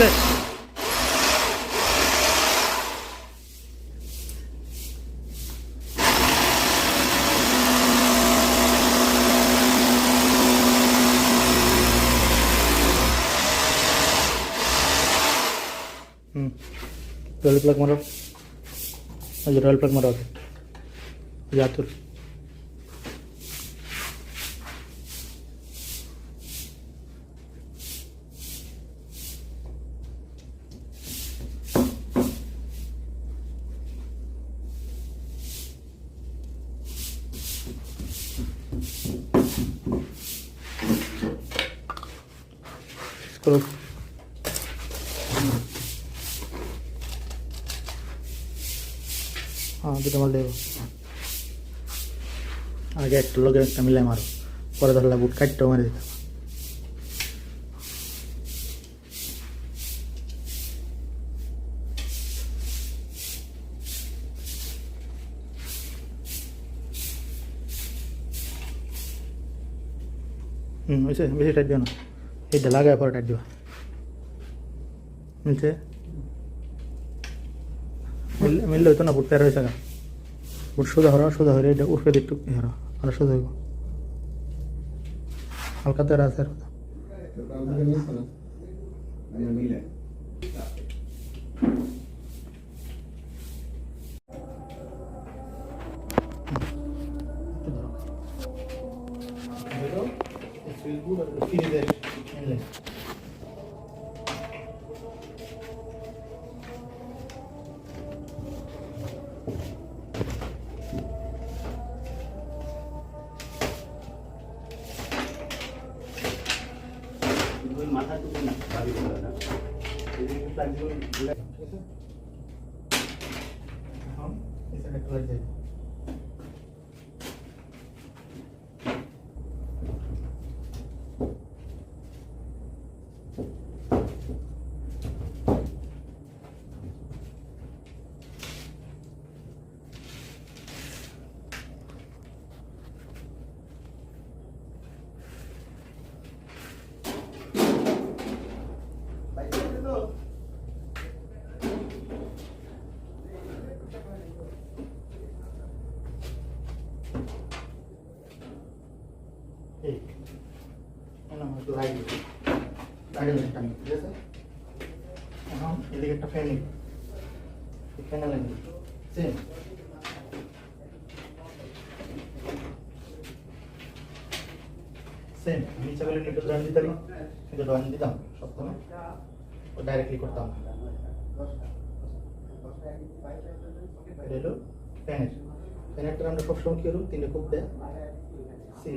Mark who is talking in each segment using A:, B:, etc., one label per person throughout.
A: হয়েছে হুম royal plug মারো ওই যে রয়েল প্লাগ মারো আগে ওই যে আতুর করো হ্যাঁ দুটো মাল দেবো। আগে একটা লোকের একটা মিলে মারো, পরে ধরলে বুট কাটতেও মেরে দিতাম। হুম বেশি টাইট দিও এইটা লাগায় পরে টাইট দিবা মিল- মিললে হইতো না বুট পেয়ার হয়েছে না বুট সোজা হরা সোজা হয়ে এটা উঠবে একটু হরা আর সোজা হইব আছে আর কথা। এখন এই side একটা light জ্বালিয়ে দাও। এই ঠিক আছে এখন এদিকে একটা ফ্যান এই ফ্যানে সেম সেম আমি ইচ্ছা করলে একটু ড্রয়িং দিতে পারি কিন্তু ড্রয়িং দিতাম সবসময় ও ডাইরেক্টলি করতাম হলো ফ্যানের ফ্যানেরটা আমরা সবসময় কি হলো তিনটে খুব দেয় সিন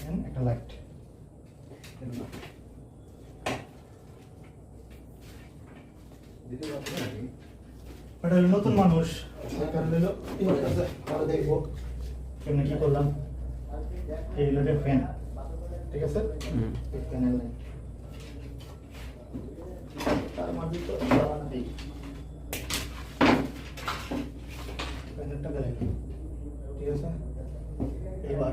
A: ফ্যান একটা লাইট এটা হলো নতুন মানুষ। তার কারণে হলো কি করতেছে আমরা দেখব কেমনি কি করলাম? এই হলো ফ্যান ঠিক আছে? ফ্যানের লাইট তার মাঝে তো নেই। ফ্যানেরটা গেলে ঠিক আছে? এবার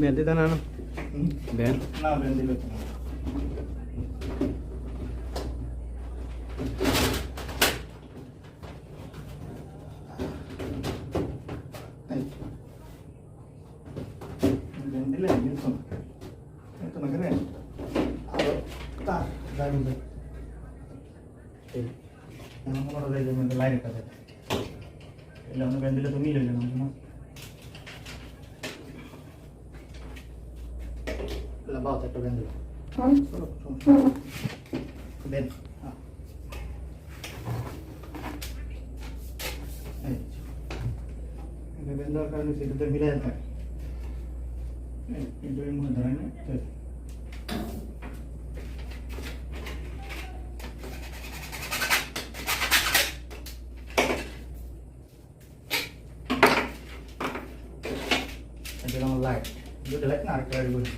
B: বেঁধে দেন না
A: হুম?
B: বেন
A: না বেন দিলে তো না। এই। বেন দিলে কিন্তু না। কিন্তু না কেন? আরও তার যাই বলবে। এই। এমন কোনো রোদে যে মধ্যে লাইনে কাজে। এলে আমরা বেন দিলে তো মিলে গেলাম না লম্বা হতে একটা বেন দিলাম চলো সমস্যা নেই। বেন হ্যাঁ। এই যে। এটা বেন দেওয়ার কারণে সেটাতে মিলে থাকে এই, কিন্তু এর মধ্যে ধরে না এই। আমার লাইট দুটো লাইট না আরেকটা লাইট বলি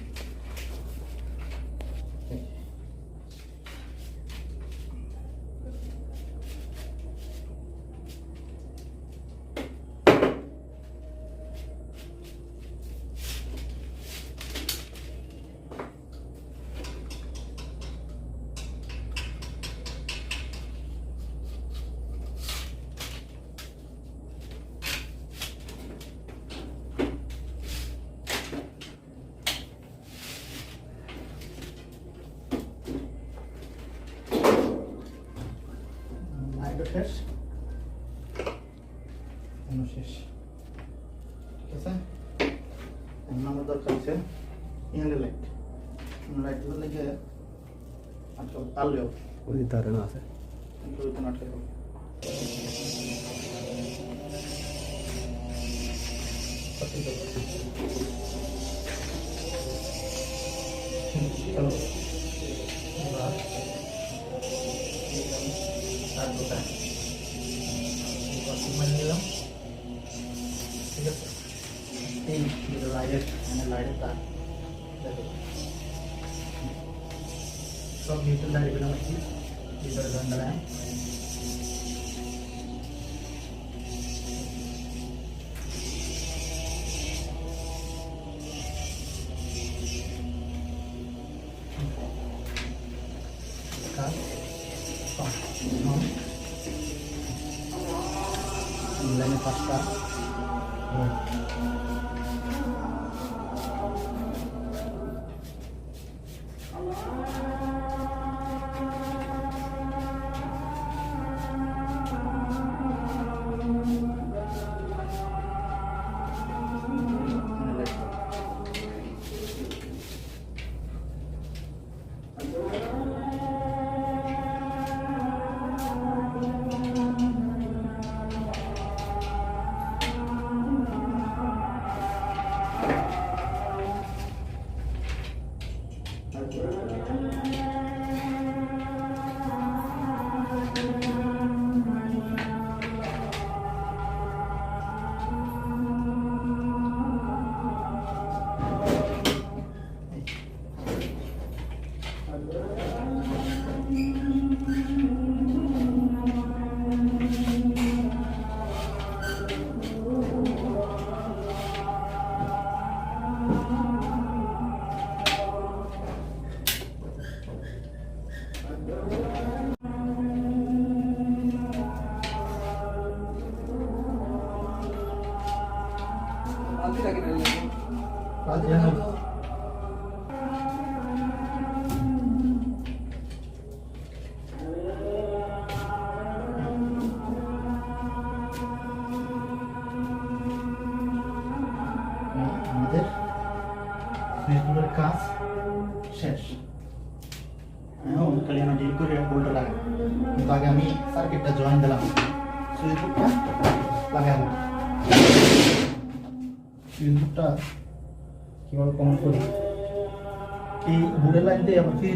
A: লাইটও শেষ এখনও শেষ ঠিক আছে এখন আমার দরকার হচ্ছে ইহানের লাইট লাইটগুলো লেগে আটকে তারলেও।
B: ওই ধারে না আছে।
A: কিন্তু ওইখানে আটকে দেবো চলো। এবার তার দোকান মানে নিলাম ঠিক আছে এই লাইটের মানে লাইটের তার দেখো সব ভিতরে দাঁড়িয়ে পেলাম কাজ জানো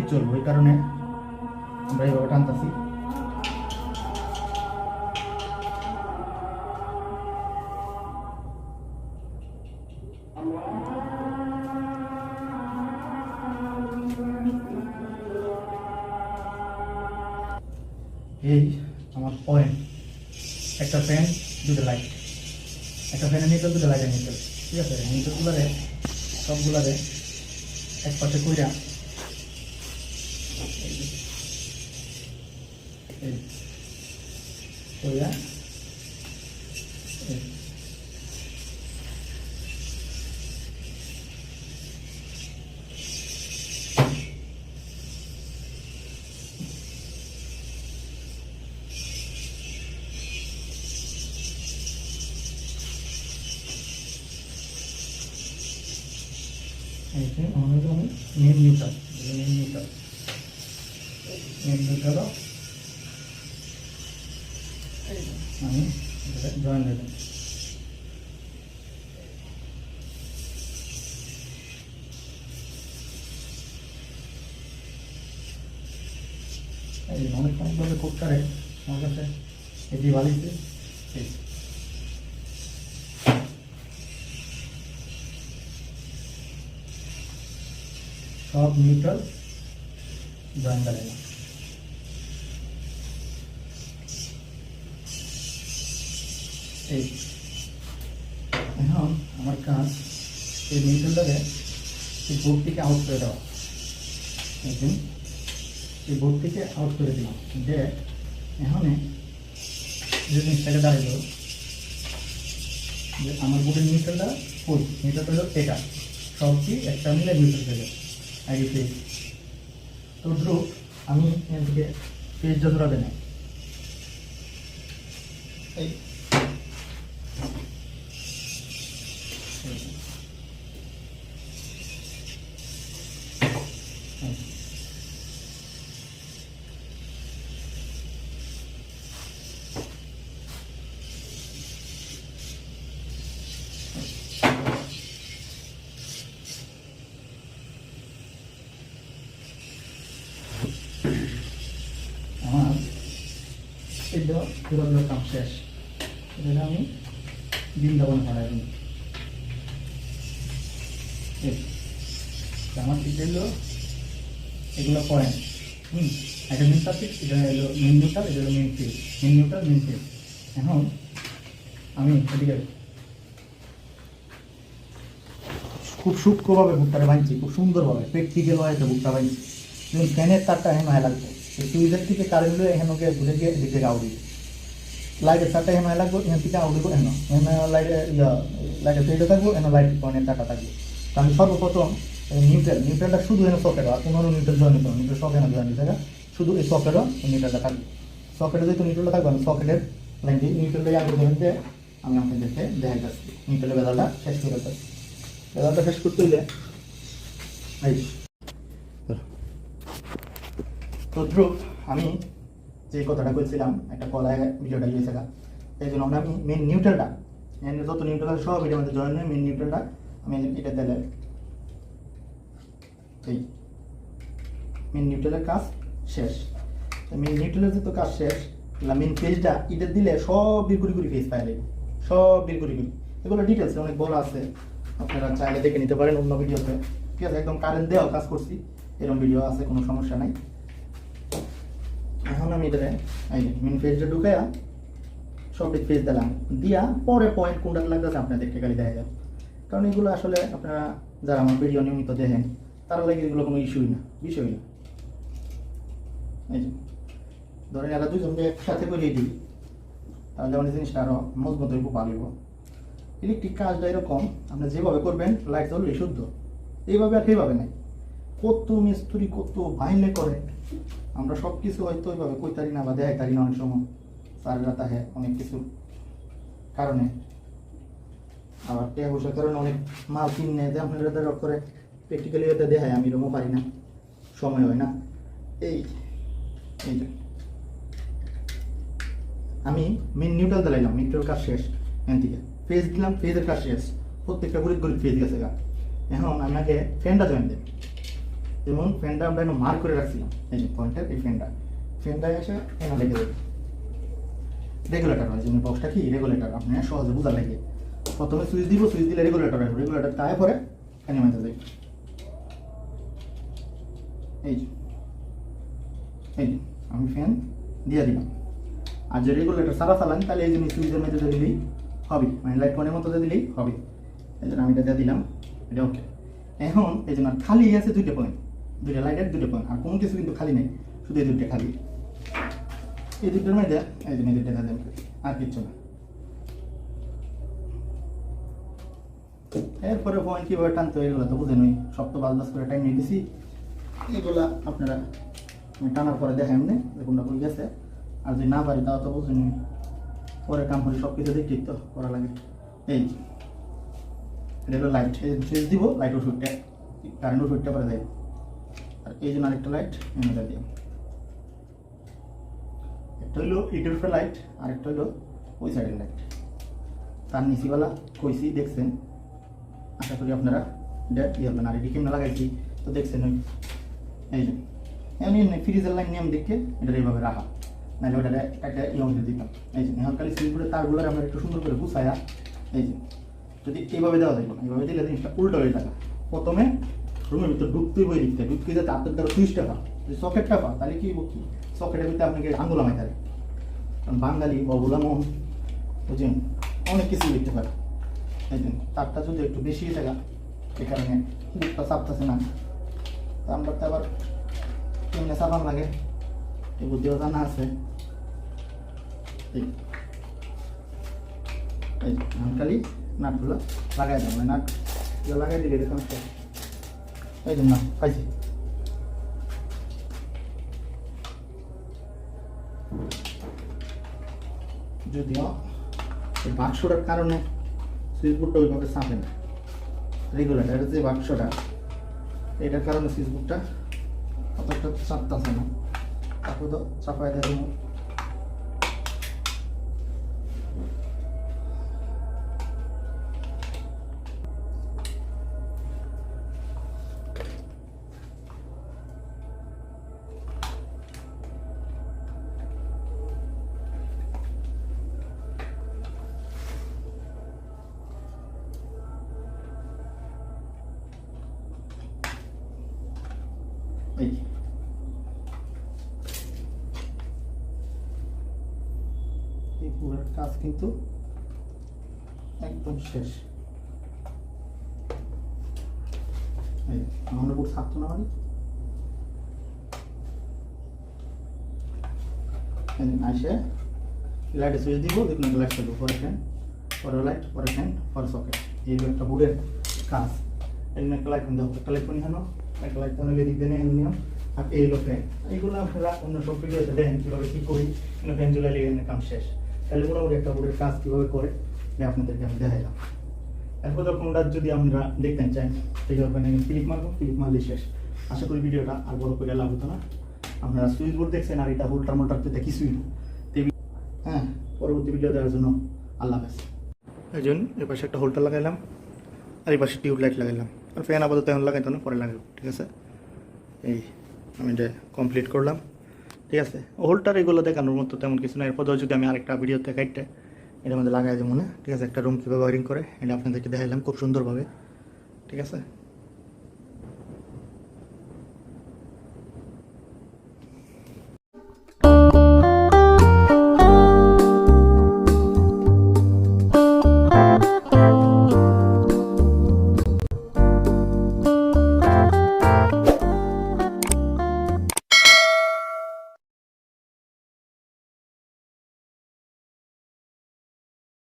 A: ফ্রিজ চলবো, এই কারণে আমরা এইভাবে টানতেছি। এই আমার পয়েন্ট একটা ফ্যান দুটো লাইট একটা ফ্যানের নিতে দুটো লাইটের নিতে ঠিক আছে নিচেগুলারে সবগুলারে এক পাশে কইরা এই কইরা এই। এই অনেক অনেকভাবে করতে পারে আমার কাছে এটি বালিতে এই। সব নিউট্রাল জয়েন করে না এই। এখন আমার কাজ এই নিউট্রালটাকে এই বোর্ড থেকে আউট করে দেওয়া। দেখুন এই বোর্ড থেকে আউট করে দিলাম। যে এখানে যে জিনিসটাকে দাঁড়াইল যে আমার বোর্ডের নিউট্রালটা কই নিউট্রালটা হলো এটা। সব কি একটা মিলে নিউট্রাল যাবে আগে পেজ তো ধ্রুব আমি এখান থেকে পেজটা ধরাবে এই। এই। আমার এটা পুরোপুরি কাম শেষ। এটা আমি বৃন্দাবন এই, তা আমার হলো এগুলো পয়েন্ট। হুম সাবজেক্ট এটা হলো মেন এটা মেন ফিল মেন মেন এখন আমি এদিকে খুব সূক্ষ্মভাবে ভুট্টাটা বাঁধছি খুব সুন্দরভাবে। প্র্যাকটিক্যাল হয়েছে ভুট্টা বাঁধছি ফ্যানের তারটা এখানে মায়া লাগবে থেকে কারেন্ট হলে এখানে ওকে ঘুরে গিয়ে এদিক থেকে আউট লাইটের তারটা এখানে মায়া লাগবে এখান থেকে আউট দিব এখানে এখানে লাইটে ইয়া লাইটের ফিল্ডে থাকব এখানে লাইট পয়েন্টের তারটা থাকবে তো আমি সর্বপ্রথম নিউট্রাল নিউট্রালটা শুধু এখানে সকেট আর কোনো নিউট্রাল জয়েন করব নিউট্রাল সব এখানে জয়েন দিতে শুধু এই সকেটও নিউট্রালটা থাকবে। সকেটে যেহেতু নিউট্রালটা থাকবে, আমি সকেটের লাইনটি নিউট্রালটাই আগে ধরেন যে আমি আপনাদেরকে দেখা যাচ্ছি নিউট্রালের বেলাটা শেষ করে যাচ্ছি বেলাটা শেষ করতে হইলে এই তো ধ্রুব, আমি যে কথাটা বলছিলাম, একটা কলায় ভিডিওটা গিয়েছে এই জন্য আমরা আমি মেন নিউট্রালটা যত নিউট্রাল সব এটার মধ্যে জয়েন মেন নিউট্রালটা আমি এটা দিলে এই মেন নিউট্রালের কাজ শেষ। মেন নিউট্রালের যত কাজ শেষ মেন পেজটা এটা দিলে সব বিরগুড়ি গুড়ি পেজ পাই সব বিরগুড়ি গুড়ি এগুলো ডিটেলস অনেক বড় আছে। আপনারা চাইলে দেখে নিতে পারেন অন্য ভিডিওতে। ঠিক আছে, একদম কারেন্ট দেওয়া কাজ করছি। এরকম ভিডিও আছে, কোনো সমস্যা নাই। এখন আমি এটারে এই মেন পেজটা ঢুকাইয়া সব পেজ দিলাম। দিয়া পরে পয়েন্ট কোনটা লাগতেছে আপনাদেরকে খালি দেখা যাবে কারণ এগুলো আসলে আপনারা যারা আমার ভিডিও নিয়মিত দেখেন, তারা লাগে এগুলো কোনো ইস্যুই না বিষয় না। এই যে, ধরেন এরা দুজনকে একসাথে করিয়ে দিই, তাহলে এই জিনিসটা আরও মজবুত হইব, ভালো ইলেকট্রিক কাজটা এরকম, আপনি যেভাবে করবেন লাইট জ্বলবে শুদ্ধ। এইভাবে আর সেইভাবে নাই। কত মিস্ত্রি কত ভাইলে করে। আমরা সব কিছু হয়তো ওইভাবে কইতারি না বা তারি না অনেক সময়। স্যাররা তাহে অনেক কিছু কারণে। আবার টাকা পয়সার কারণে অনেক মাল কিনে দেয় আপনারা রক করে প্র্যাকটিক্যালি হতে দেখায়, আমি এরকমও পারি না। সময় হয় না। এই আমি মেন নিউট্রাল দিলাম নিউট্রাল কাজ শেষ এখান থেকে। ফেজ দিলাম ফেজের কাজ শেষ। প্রত্যেকটা গরিব গরিব ফেজ গেছে গা। এখন আপনাকে ফ্যানটা জয়েন দেন যেমন ফ্যানটা আমরা মার্ক করে রাখছিলাম। এই যে পয়েন্টের এই ফ্যানটা ফ্যানটা এসে এখানে লেগে দেবে। রেগুলেটর হয় যেমন বক্সটা কি? রেগুলেটর আপনি সহজে বোঝা লাগে প্রথমে সুইচ দিব সুইচ দিলে রেগুলেটর আসবে। রেগুলেটর তাই পরে ফ্যানের মধ্যে যাই এই এই আমি ফ্যান দিয়ে দিলাম। আর যে রেগুলেটর সারা চালান, তাহলে এই জন্য সুইচের মধ্যে দিয়ে দিলেই হবে। মানে লাইট পয়েন্টের মতো দিয়ে দিলেই হবে। এই জন্য আমি এটা দিয়ে দিলাম। এটা ওকে এখন এই জন্য খালি আছে দুইটা পয়েন্ট দুইটা লাইটের দুটো পয়েন্ট আর কোনো কিছু কিন্তু খালি নেই, শুধু এই দুইটা খালি। এই দুটোর মধ্যে, এই জন্য দিয়ে দেবেন আর কিচ্ছু না। এরপরে পয়েন্ট কীভাবে টানতে হয় এগুলো তো বুঝেনই সব তো বাজ বাজ করে টাইম নিয়ে দিছি এগুলা আপনারা টানার পরে দেখা এমনি, যে কোনটা গেছে। আর যদি না পারি তাও তো বুঝেনি পরে কাম করে সব কিছু দেখি তো, করা লাগে। এই এটা হলো লাইট দিব লাইট ওষুধটা কারেন্ট ওষুধটা পরে দেয়। আর এই জন্য আরেকটা লাইট এনে দিয়ে একটা হলো ইটের উপরে লাইট আরেকটা হলো ওই সাইডের লাইট তার নিচিবেলা কইছি, দেখছেন? আশা করি আপনারা এটা ইয়ে হবেন। আর এটি কেমন লাগাইছি, তো দেখছেন ওই এই যে, এমনি ফ্রিজের লাইন নিয়ম দেখে এটা এইভাবে রাখা। নাহলে ওটা একটা ইয়ং দিয়ে দিতাম। এই যে, এখন খালি সুইচগুলো তারগুলো আমরা একটু সুন্দর করে গুছায়া, এই যে, যদি এইভাবে দেওয়া যায় এইভাবে দিলে জিনিসটা উল্টো হয়ে থাকে প্রথমে রুমের ভিতরে ঢুকতেই বই দিতে ঢুকতে যাতে হাতের দ্বারা সুইচটা পা যদি সকেটটা পা তাহলে কি কি? সকেটের ভিতরে আপনাকে আঙ্গুল আমায় তাহলে কারণ বাঙালি বগুলা মন বুঝছেন? অনেক কিছু দেখতে পারে। এই তারটা যদি একটু বেশি থাকে, এই কারণে বুকটা চাপতেছে না। আমরা তো আবার কেমনে চাপান লাগে? এই বুদ্ধিও জানা আছে। এই নাটগুলো লাগাই দেবো। নাট লাগাই দিলে দেখুন এই জন্য পাইছি যদিও এই বাক্সটার কারণে সুইচ বোর্ডটা ওইভাবে চাপে না। রেগুলেটার যে বাক্সটা, এটার কারণে সুইচ বোর্ডটা অতটা চাপতেছে না। তারপর তো চাপাই দেয় কাজ কিন্তু একদম শেষ। আমরা থাকতো না মানে? আসে লাইটে সুইচ দিব দেখুন পরে ফ্যান পরে লাইট পরে ফ্যান পরে সকেট এই একটা বুটের কাজ। এই একটা লাইট দেবো একটা লাইট একটা লাইট তাহলে এদিক আর এই ফ্যান এইগুলো আপনারা অন্য সব কীভাবে কী করি। ফ্যান কাম শেষ। তাহলে মোটামুটি একটা বুটের কাজ কীভাবে করে এটা আপনাদেরকে আমি দেখাইলাম এরপর কোনটা যদি আমরা দেখতে চাই, সেই ওখানে ক্লিক মারবো ক্লিক মারলে শেষ। আশা করি ভিডিওটা আর বড় করে লাভ হতো না। আপনারা সুইচ বোর্ড দেখছেন আর এটা হোল্টার মোল্টার তো তো এই- হ্যাঁ পরবর্তী ভিডিও দেওয়ার জন্য আল্লাহ হাফেজ। এই জন্য এ পাশে একটা হোল্টার লাগাইলাম, আর এই পাশে টিউব লাইট লাগাইলাম। আর ফ্যান আপাতত এখন লাগাইতো না, পরে লাগাবো, ঠিক আছে? এই, আমি এটা কমপ্লিট করলাম। ঠিক আছে? হোল্টার এগুলো দেখানোর মতো তেমন কিছু না। এরপর যদি আমি আরেকটা ভিডিও কাইটটা, এটার মধ্যে লাগাই দেবো মনে ঠিক আছে? একটা রুম কীভাবে ওয়ারিং করে, এটা আপনাদেরকে দেখাইলাম খুব সুন্দরভাবে। ঠিক আছে?